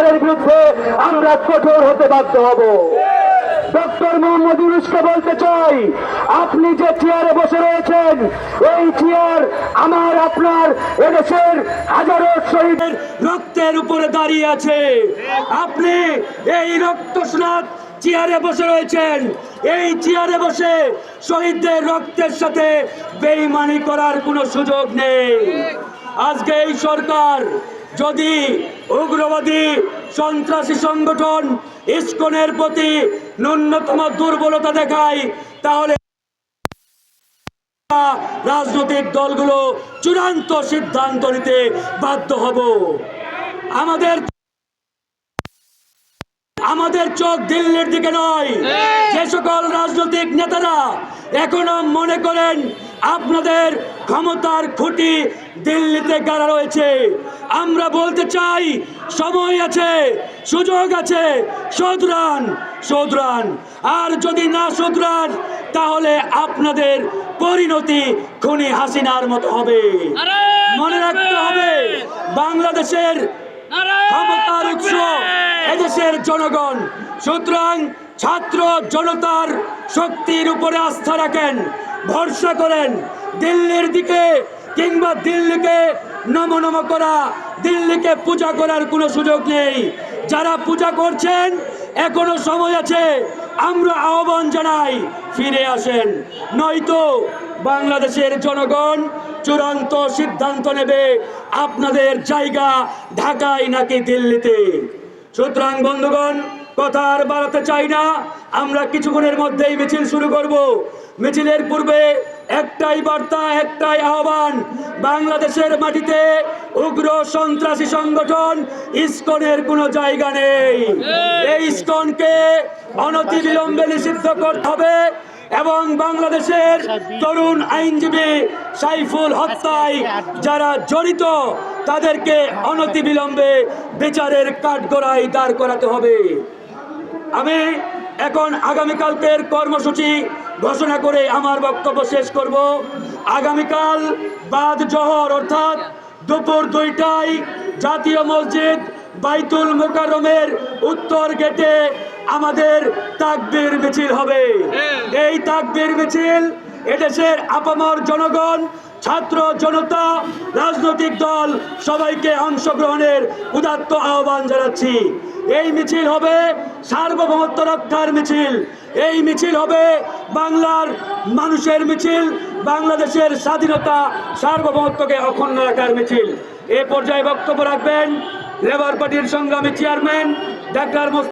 স্বৈরাচারের বিরুদ্ধে আমরা কঠোর হতে বাধ্য হব। ডক্টর মোহাম্মদ ইউনুসকে বলতে চাই, আপনি যে চেয়ারে বসে রয়েছেন এই চেয়ার আমার, আপনার, এদেশের হাজারো শহীদের রক্তের উপরে দাঁড়িয়ে আছে। আপনি এই রক্ত স্নাত চেয়ারে বসে রয়েছেন। এই চেয়ারে বসে শহীদদের রক্তের সাথে বেইমানি করার কোনো সুযোগ নেই। আজকে এই সরকার যদি উগ্রবাদী সন্ত্রাসী সংগঠন ইস্কনের প্রতি ন্যূনতম দুর্বলতা দেখায় তাহলে রাজনৈতিক দলগুলো চূড়ান্ত সিদ্ধান্ত নিতে বাধ্য হব। আমাদের আমাদের চোখ দিল্লির দিকে নয়। যে সকল রাজনৈতিক নেতারা এখনও মনে করেন আপনাদের ক্ষমতার খুঁটি দিল্লিতে গাড়া রয়েছে। আমরা বলতে চাই সময় আছে সুযোগ আছে শোধরান শোধরান। আর যদি না শোধরান তাহলে আপনাদের পরিণতি খুনি হাসিনার মতো হবে। মনে রাখতে হবে বাংলাদেশের ক্ষমতার উৎস এদেশের জনগণ। সুতরাং ছাত্র জনতার শক্তির উপরে আস্থা রাখেন, ভরসা করেন। দিল্লির দিকে কিংবা দিল্লিকে নম নম করা, দিল্লিকে পূজা করার কোনো সুযোগ নেই। যারা পূজা করছেন, এখনও সময় আছে। আমরা আহ্বান জানাই, ফিরে আসেন। নয়তো বাংলাদেশের জনগণ চূড়ান্ত সিদ্ধান্ত নেবে, আপনাদের জায়গা ঢাকায় নাকি দিল্লিতে। সুতরাং বন্ধুগণ কথা আর বাড়াতে চাই না। আমরা কিছুক্ষণের মধ্যেই মিছিল শুরু করব। মিছিলের পূর্বে একটাই বার্তা, একটাই আহ্বান। বাংলাদেশের মাটিতে উগ্র সন্ত্রাসী সংগঠন ইস্কনের কোনো জায়গা নেই। এই ইসকনকে অনতিবিলম্বে নিষিদ্ধ করতে হবে এবং বাংলাদেশের তরুণ আইনজীবী সাইফুল হত্যায় যারা জড়িত, তাদেরকে অনতিবিলম্বে বিচারের কাঠগড়ায় দাঁড় করাতে হবে। আমি এখন আগামীকালকের কর্মসূচি ঘোষণা করে আমার বক্তব্য শেষ করব। আগামীকাল বাদ জহর, অর্থাৎ দুপুর দুইটায় জাতীয় মসজিদ বাইতুল মোকাররমের উত্তর গেটে আমাদের তাকবীর মিছিল হবে। এই তাকবীর মিছিল এদেশের আপামর জনগণ, ছাত্র জনতা, রাজনৈতিক দল সবাইকে অংশগ্রহণের উদাত্ত আহ্বান জানাচ্ছি। এই মিছিল হবে সার্বভৌমত্ব রক্ষার মিছিল। এই মিছিল হবে বাংলার মানুষের মিছিল, বাংলাদেশের স্বাধীনতা, সার্বভৌমত্বকে অক্ষুণ্ণ রাখার মিছিল। এ পর্যায়ে বক্তব্য রাখবেন লেবার পার্টির সংগ্রামী চেয়ারম্যান ডাক্তার